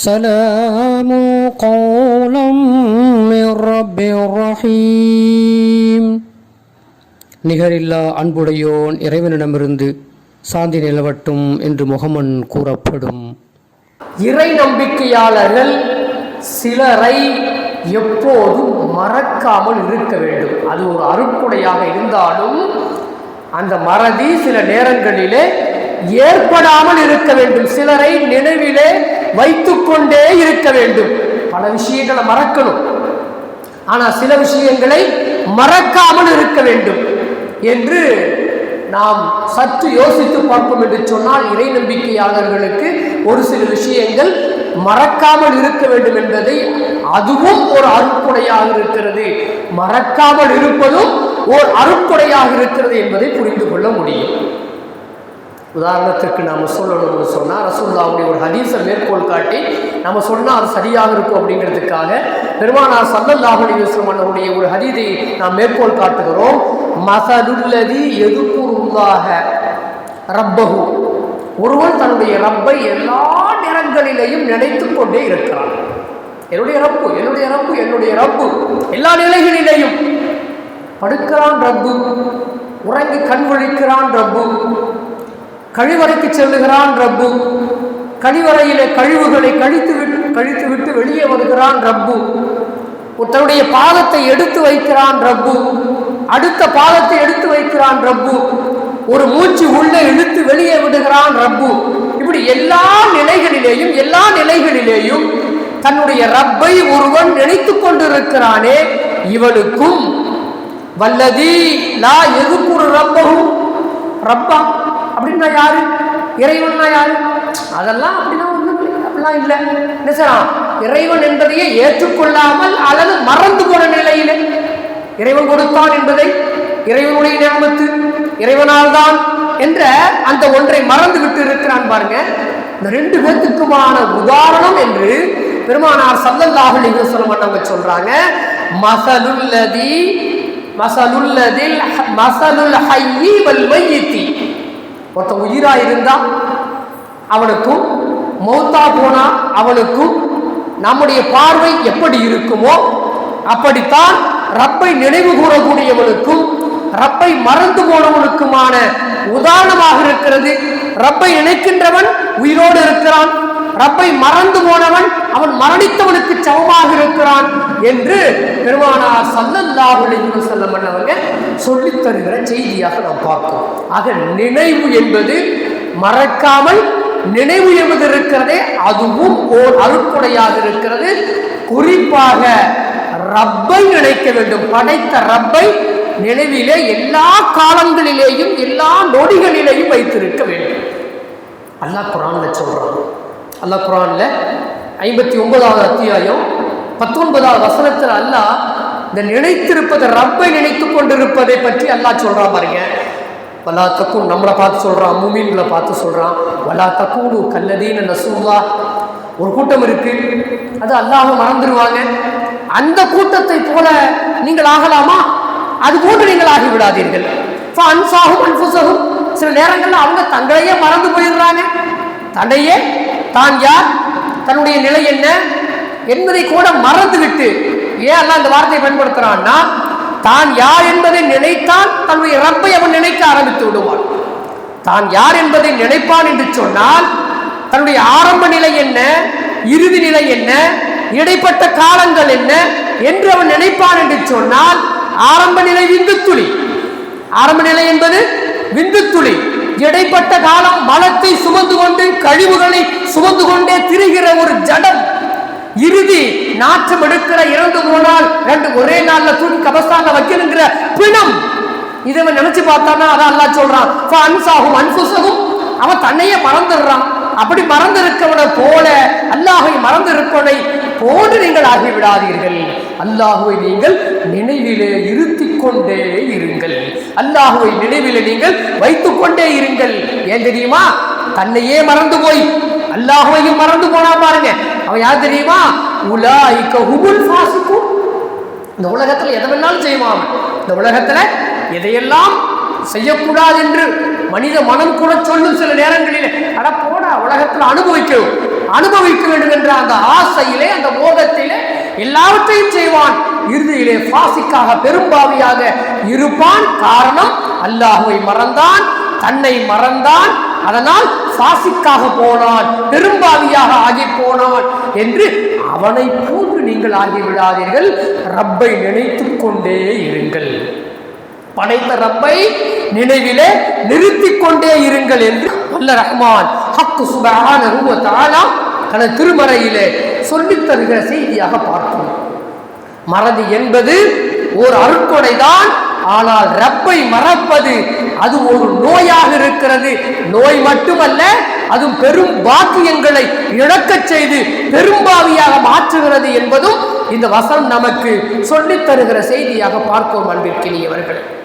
سلام قولا من رب رحيم நிகரில்லா அன்புடையோன் இறைவனிடமிருந்து சாந்தி நிலவட்டும் என்று முகமன் கூறப்படும் இறை நம்பிக்கையாளர்கள் சிலரை எப்போதும் மறக்காமல் இருக்க வேண்டும் அது ஒரு அருட்கொடையாக இருந்தாலும் அந்த மறதி சில நேரங்களிலே ஏற்படாமல் இருக்க வேண்டும் சிலரை நினைவிலே வைத்துக்கொண்டே இருக்க வேண்டும். பல விஷயங்களை மறக்கணும். ஆனால் சில விஷயங்களை மறக்காமல் இருக்க வேண்டும் என்று நாம் சற்று யோசித்து பார்ப்போம் என்று சொன்னால் இறை நம்பிக்கையாளர்களுக்கு ஒரு சில விஷயங்கள் மறக்காமல் இருக்க வேண்டும் என்பதை அதுவும் ஒரு அருட்கொடையாக இருக்கிறது. மறக்காமல் இருப்பதும் ஓர் அருட்கொடையாக இருக்கிறது என்பதை புரிந்து கொள்ள முடியும். உதாரணத்திற்கு நாம் சொல்லணும்னு சொன்னால் ரசூல்லாவுடைய ஒரு ஹதீஸை மேற்கோள் காட்டி நம்ம சொன்னால் அது சரியாக இருக்கும் அப்படிங்கிறதுக்காக பெருமானார் சல்லல்லாஹு அலைஹி அவருடைய ஒரு ஹதீதை நாம் மேற்கோள் காட்டுகிறோம். மசலுல்லதி எதுக்குருல்லாக ரப்பகு ஒருவன் தன்னுடைய ரப்பை எல்லா நேரங்களிலேயும் நினைத்து கொண்டே இருக்கிறான். என்னுடைய ரப்பு என்னுடைய ரப்பு என்னுடைய ரப்பு எல்லா நிலைகளிலேயும் படுக்கிறான் ரப்பு உறங்கி கண் விழிக்கிறான் ரப்பு. கழிவறைக்கு செல்லுகிறான் ரப்பு. கழிவறையிலே கழிவுகளை கழித்து விட்டு கழித்து விட்டு வெளியே வருகிறான் ரப்பு. தன்னுடைய பாதத்தை எடுத்து வைக்கிறான் ரப்பு. அடுத்த பாதத்தை எடுத்து வைக்கிறான் ரப்பு. ஒரு மூச்சு உள்ளே இழுத்து வெளியே விடுகிறான் ரப்பு. இப்படி எல்லா நிலைகளிலேயும் எல்லா நிலைகளிலேயும் தன்னுடைய ரப்பை ஒருவன் நினைத்து கொண்டிருக்கிறானே இவனுக்கும். வல்லதி லா எதுக்குறு ரப்பகும்? ரப்பா அப்படின்னா யாரு? இறைவன்னா யாரு? அதெல்லாம் அப்படிலாம் ஒன்றும் அப்படிலாம் இல்லை. என்ன சார்? இறைவன் என்பதையே ஏற்றுக்கொள்ளாமல் அல்லது மறந்து போன நிலையிலே இறைவன் கொடுத்தான் என்பதை இறைவனுடைய ஞாபகத்து இறைவனால் தான் என்ற அந்த ஒன்றை மறந்து விட்டு இருக்கிறான் பாருங்க. இந்த ரெண்டு பேர்த்துக்குமான உதாரணம் என்று பெருமானார் சல்லல்லாஹு அலைஹி வஸல்லம் அவங்க சொல்றாங்க. மசலுல்லதி மசலுல்லதில் மசலுல் ஹையி வல் மையித்தி. ஒருத்த உயிரா இருந்தா அவனுக்கும் மௌத்தா போனா அவனுக்கும் நம்முடைய பார்வை எப்படி இருக்குமோ அப்படித்தான் ரப்பை நினைவு கூறக்கூடியவனுக்கும் ரப்பை மறந்து போனவனுக்குமான உதாரணமாக இருக்கிறது. ரப்பை நினைக்கின்றவன் உயிரோடு இருக்கிறான். ரப்பை மறந்து போனவன் அவன் மரணித்தவனுக்கு சமமாக இருக்கிறான் என்று பெருமானார் சல்லல்லாஹு செல்லம் அவங்க சொல்லித் தருகிற செய்தியாக நாம் பார்க்கிறோம். ஆக நினைவு என்பது மறக்காமல் நினைவு என்பது இருக்கிறதே அதுவும் ஓர் அருட்கொடையாக இருக்கிறது. குறிப்பாக ரப்பை நினைக்க வேண்டும். படைத்த ரப்பை நினைவிலே எல்லா காலங்களிலேயும் எல்லா நொடிகளிலேயும் வைத்திருக்க வேண்டும். அல்லாஹ் குரான்ல சொல்றான் அல்லாஹ் குரானில் ஐம்பத்தி ஒன்பதாவது அத்தியாயம் பத்தொன்பதாவது வசனத்தில் அல்லாஹ் இந்த நினைத்திருப்பதை ரப்பை நினைத்து கொண்டிருப்பதை பற்றி அல்லாஹ் சொல்கிறான் பாருங்க. வலா தக்கும் நம்மளை பார்த்து சொல்கிறான் மூமீன்களை பார்த்து சொல்கிறான் வலா தக்கூடு கல்லதீன நசூல்லா ஒரு கூட்டம் இருக்கு. அது அல்லாஹ் மறந்துடுவாங்க அந்த கூட்டத்தை போல நீங்கள் ஆகலாமா? அது போன்று நீங்கள் ஆகிவிடாதீர்கள் அன்சாகும் அன்புசகும் சில நேரங்களில் அவங்க தங்களையே மறந்து போயிடுறாங்க. தன்னையே தான் யார்? தன்னுடைய நிலை என்ன? என்பதை கூட மறந்துவிட்டு ஏன் எல்லாம் இந்த வார்த்தையை பயன்படுத்துறான்னா தான் யார் என்பதை நினைத்தான் தன்னுடைய ரப்பை அவன் நினைக்க ஆரம்பித்து விடுவான். தான் யார் என்பதை நினைப்பான் என்று சொன்னால் தன்னுடைய ஆரம்ப நிலை என்ன? இறுதி நிலை என்ன? இடைப்பட்ட காலங்கள் என்ன? என்று அவன் நினைப்பான் என்று சொன்னால் ஆரம்ப நிலை விந்து துளி ஆரம்ப நிலை என்பது விந்து துளி இடைப்பட்ட காலம் மலத்தை சுமந்து கொண்டு கழிவுகளை சுமந்து கொண்டே திரிகிற ஒரு ஜடம். இறுதி நாற்றம் எடுக்கிற இறந்து போனால் ரெண்டு ஒரே நாள்ல தூக்கி கபஸ்தான வைக்கணுங்கிற பிணம். இதை நினைச்சு பார்த்தானா அதான் அல்லாஹ் சொல்றான் அன்சாகும் அன்புசகும் அவன் தன்னையே மறந்துடுறான். அப்படி மறந்து இருக்கவனை போல அல்லாஹை மறந்திருப்பவனை போன்று நீங்கள் ஆகிவிடாதீர்கள். அல்லாஹுவை நீங்கள் நினைவிலே கொண்டே இருங்கள். அல்லாஹுவை நினைவில் நீங்கள் வைத்துக் கொண்டே இருங்கள். ஏன் தெரியுமா? தன்னையே மறந்து போய் அல்லாஹுவையும் மறந்து போனா பாருங்க. அவன் யார் தெரியுமா? உலாய்க்க ஹுபுல் ஃபாசிக்கும் இந்த உலகத்துல எதை வேணாலும் செய்வான் இந்த உலகத்துல எதையெல்லாம் செய்யக்கூடாது என்று மனித மனம் கூட சொல்லும் சில நேரங்களில் அட போடா உலகத்துல அனுபவிக்கணும். அனுபவிக்க வேண்டும் என்ற அந்த ஆசையிலே அந்த மோகத்திலே எல்லாவற்றையும் செய்வான். இறுதியிலே பாசிக்காக பெரும்பாவியாக இருப்பான். காரணம் அல்லாஹுவை மறந்தான் தன்னை மறந்தான் அதனால் பாசிக்காக போனான் பெரும்பாவியாக ஆகி போனான் என்று அவனை போன்று நீங்கள் ஆகிவிடாதீர்கள் ரப்பை நினைத்துக் கொண்டே இருங்கள். படைத்த ரப்பை நினைவிலே நிறுத்திக் கொண்டே இருங்கள் என்று அல்ல ரஹ்மான் ஹக்கு சுபஹானஹு தனது திருமறையிலே சொல்லித் தருகிற செய்தியாக பார்க்கிறோம். மறதி என்பது ஒரு அருட்கொடைதான் ஆனால் ரப்பை மறப்பது அது ஒரு நோயாக இருக்கிறது. நோய் மட்டுமல்ல அது பெரும் பாக்கியங்களை இழக்கச் செய்து பெரும்பாவியாக மாற்றுகிறது என்பதும் இந்த வசனம் நமக்கு சொல்லித் தருகிற செய்தியாக பார்ப்போம் அன்பிற்கினியவர்களே.